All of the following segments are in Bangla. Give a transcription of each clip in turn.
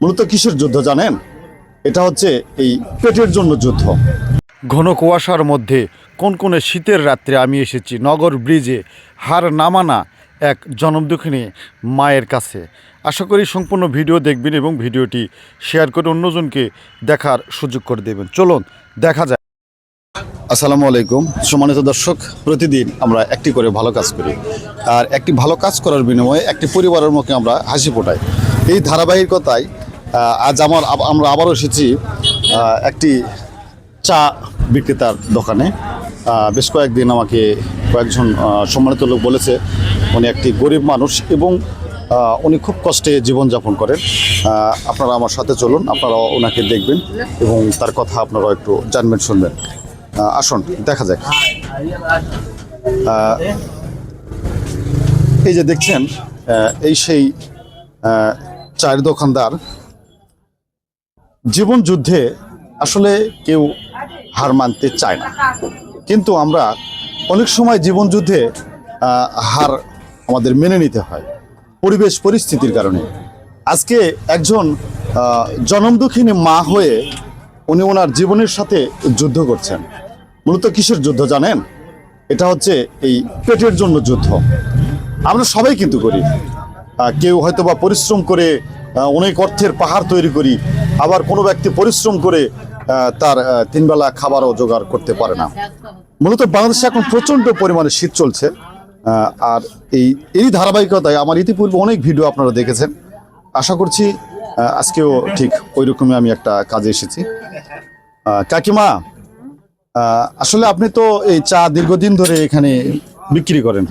মূলত কিসের যুদ্ধ জানেন? এটা হচ্ছে এই পেটের জন্য যুদ্ধ। ঘন কুয়াশার মধ্যে কোন কোন শীতের রাত্রে আমি এসেছি নগর ব্রিজে হার নামানা এক জনমদুখিনী মায়ের কাছে। আশা করি সম্পূর্ণ ভিডিও দেখবেন এবং ভিডিওটি শেয়ার করে অন্যজনকে দেখার সুযোগ করে দেবেন। চলুন দেখা যায় আসসালামু আলাইকুম। সম্মানিত দর্শক প্রতিদিন আমরা একটি করে ভালো কাজ করি। আর একটি ভালো কাজ করার বিনিময়ে একটি পরিবারের মুখে আমরা হাসি ফোটাই। এই ধারাবাহিকতায় আজ আমার আমরা আবারও এসেছি একটি চা বিক্রেতার দোকানে। বেশ কয়েকদিন আমাকে কয়েকজন সম্মানিত লোক বলেছে, উনি একটি গরিব মানুষ এবং উনি খুব কষ্টে জীবনযাপন করেন। আপনারা আমার সাথে চলুন আপনারা ওনাকে দেখবেন এবং তার কথা আপনারা একটু জানবেন, শুনবেন। আসুন, দেখা যাক। এই যে দেখছেন এই সেই চায়ের দোকানদার জীবন যুদ্ধে আসলে কেউ হার মানতে চায় না। কিন্তু আমরা অনেক সময় জীবন যুদ্ধে হার আমাদের মেনে নিতে হয়, পরিবেশ পরিস্থিতির কারণে। আজকে একজন জনমদুখিনী মা হয়ে উনি ওনার জীবনের সাথে যুদ্ধ করছেন। মূলত কিসের যুদ্ধ জানেন? এটা হচ্ছে এই পেটের জন্য যুদ্ধ। আমরা সবাই কিন্তু করি। কেউ হয়তো বা পরিশ্রম করে অনেক অর্থের পাহাড় তৈরি করি আবার কোনো ব্যক্তি পরিশ্রম করে তার তিনবেলা খাবারও জোগাড় করতে পারে না। মূলত বাংলাদেশে এখন প্রচণ্ড পরিমাণে শীত চলছে আর এই এই ধারাবাহিকতায় আমার ইতিপূর্বে অনেক ভিডিও আপনারা দেখেছেন। আশা করছি আজকেও ঠিক ওই রকমই আমি একটা কাজে এসেছি। কাকিমা আসলে আপনি তো এই চা দীর্ঘদিন ধরে এখানে বিক্রি করেন।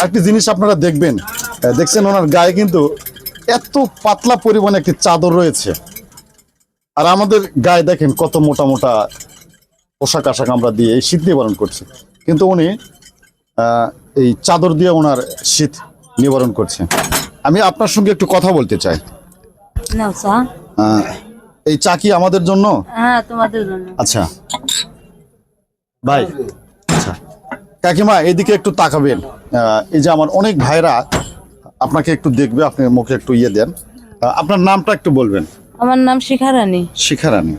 আরেকটি জিনিস আপনারা দেখবেন দেখছেন ওনার গায়ে কিন্তু এত পাতলা পরিমাণে একটি চাদর রয়েছে। আর আমাদের গায়ে দেখেন কত মোটা মোটা পোশাক আশাক আমরা দিয়ে এই শীত নিবারণ করছি। কিন্তু উনি এই চাদর দিয়ে ওনার শীত নিবারণ করছে। আমি আপনার সঙ্গে একটু কথা বলতে চাই। এই চা কি আমাদের জন্য? হ্যাঁ জন্য। আচ্ছা। ভাই আচ্ছা। কাকিমা এদিকে একটু তাকাবেন। এই যে আমার অনেক ভাইরা আপনাকে একটু দেখবে আপনি মুখে একটু ইয়ে দেন। আপনার নামটা একটু বলবেন। আমার নাম শিখা রানী শিখারানি।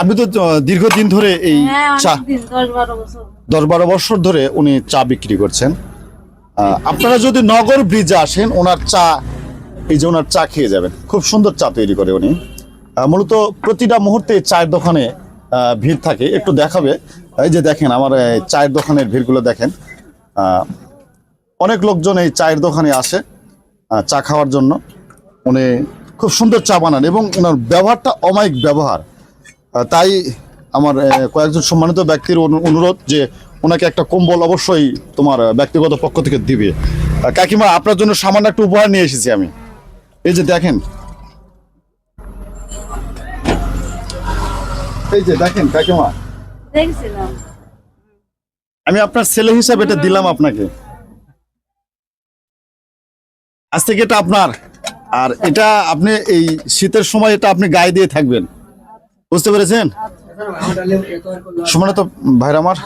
আপনি তো দীর্ঘদিন ধরে এই হ্যাঁ চা দশ বারো বছর। ধরে উনি চা বিক্রি করছেন। আপনারা যদি নগর ব্রিজে আসেন ওনার চা এই যে ওনার চা খেয়ে যাবেন। খুব সুন্দর চা তৈরি করে উনি। মূলত প্রতিটা মুহূর্তে চায়ের দোকানে ভিড় থাকে। একটু দেখাবে। এই যে দেখেন আমার চায়ের দোকানের ভিড়গুলো দেখেন। অনেক লোকজন এই চায়ের দোকানে আসে চা খাওয়ার জন্য। উনি খুব সুন্দর চা বানান এবং ওনার ব্যবহারটা অমায়িক ব্যবহার। তাই আমার কয়েকজন সম্মানিত ব্যক্তির অনু- অনুরোধ যে ওনাকে একটা কম্বল অবশ্যই তোমার ব্যক্তিগত পক্ষ থেকে দিবে। কাকিমা আপনার জন্য সামান্য একটা উপহার নিয়ে এসেছি আমি। এই যে দেখেন। এই যে দেখেন কাকিমা। আমি আপনার ছেলে হিসাবে এটা দিলাম আপনাকে। আজ থেকে এটা আপনার। আর এটা আপনি এই শীতের সময় এটা আপনি গায়ে দিয়ে থাকবেন। বুঝতে পেরেছেন? সমানত ভাইরা আমার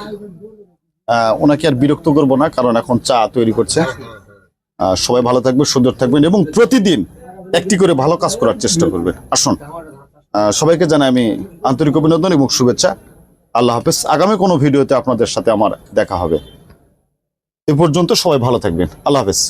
ওনাকে আর বিরক্ত করব না, কারণ এখন চা তৈরি করছে। সবাই ভালো থাকবে সুন্দর থাকবেন এবং প্রতিদিন একটি করে ভালো কাজ করার চেষ্টা করবেন। আসুন সবাইকে জানাই আমি আন্তরিক অভিনন্দন এবং শুভেচ্ছা। আল্লাহ হাফেজ। আগামী কোনো ভিডিওতে আপনাদের সাথে আমার দেখা হবে। এ পর্যন্ত সবাই ভালো থাকবেন। আল্লাহ হাফেজ।